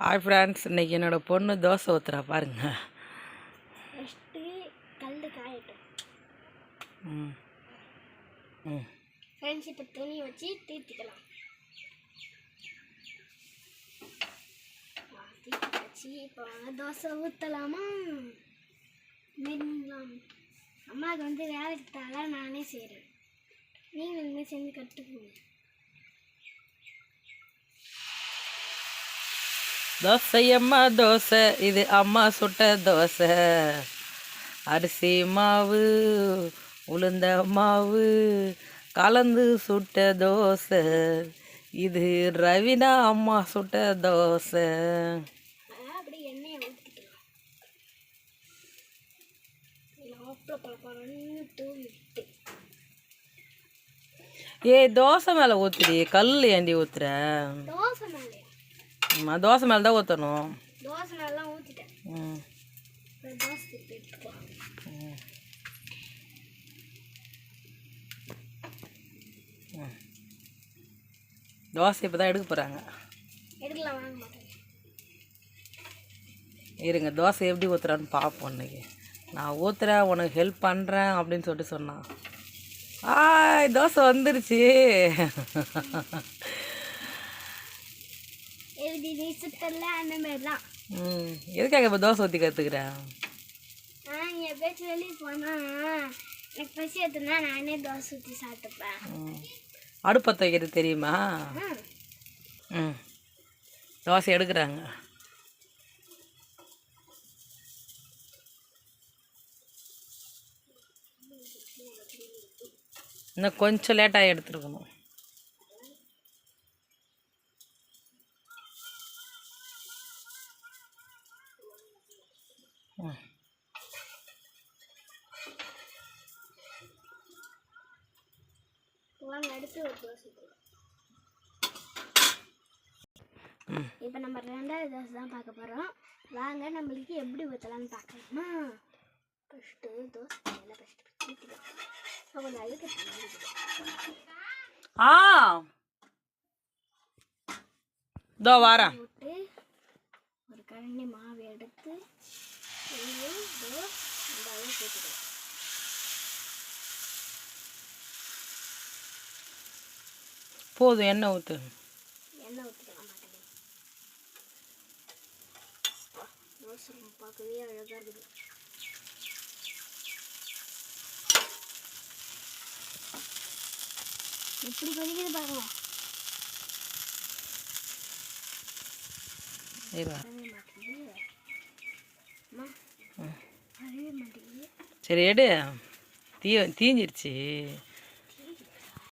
Hi friends இன்னைக்கு என்னோட பொண்ணு தோசை ஊத்துறா பாருங்க. ஃப்ரெண்ட்ஸ் இப்போ துணி வச்சு தீர்த்திக்கலாம். தீர்த்தி வச்சு இப்போ தோசை ஊற்றலாமா மெல்லாம் அம்மாவுக்கு வந்து வேலைக்கு தர நானே செய்கிறேன் நீங்கள் செஞ்சு கற்றுக்குங்க தோசை அம்மா தோசை இது அம்மா சுட்ட தோசை. அரிசி மாவு உளுந்த மாவு கலந்து சுட்ட தோசை. இது ரவினா அம்மா சுட்ட தோசை. ஏ ஏய் தோசை மேலே ஊத்துடி கல் ஏண்டி ஊத்துற? தோசை மேலேயா ஆமா, தோசை மேலே தான் ஊற்றணும் தோசை மேலாம் ஊற்றிட்டேன் ம். தோசை இப்போ தான் எடுக்க போகிறாங்க எடுக்கலாம் வாங்க மாட்டேன். இருங்க தோசை எப்படி ஊற்றுறான்னு பார்ப்போம் இன்னைக்கு. நான் ஊற்றுறேன் உனக்கு ஹெல்ப் பண்ணுறேன் அப்படின்னு சொல்லிட்டு சொன்னான். ஆய் தோசை வந்துருச்சு. எப்படி நீ சுத்தல அந்த மாதிரி தான் ம். எதுக்காக இப்போ தோசை ஊற்றி கற்றுக்குறேன் நான் என் பேச்சு வெளியே போனால் எனக்கு பசி எடுத்துனா நானே தோசை ஊற்றி சாப்பிட்டுப்பேன். ம். அடுப்பத்தை வைக்கிறது தெரியுமா? ம். ம். தோசை எடுக்கிறாங்க. இன்னும் கொஞ்சம் லேட்டாக எடுத்துருக்கணும். வாங்க அடுத்து ஒரு தோசை. இப்போ நம்ம ரெண்டாவது தோசை தான் பார்க்க போகிறோம் வாங்க நம்மளுக்கு எப்படி ஊற்றலாம்னு பார்க்கலாமா ஃபஸ்ட்டு தோசை எல்லாம் ஃபஸ்ட்டு ஊற்றிக்கலாம் கொஞ்சம் அழுக்கு. ஆ வாரேன் போட்டு ஒரு கரண்டி மாவு எடுத்து இதோ இந்த அளவு சேர்த்துக்கலாம் போதும் எண்ணெய் ஊற்று எண்ணெய் ஊற்றிக்கலாம் மாட்டேன் பார்க்கவே அழகாக இருக்குது. எப்படி கொதிக்குது பார்க்கலாம் சரி எடு. தீ தீஞ்சிருச்சு.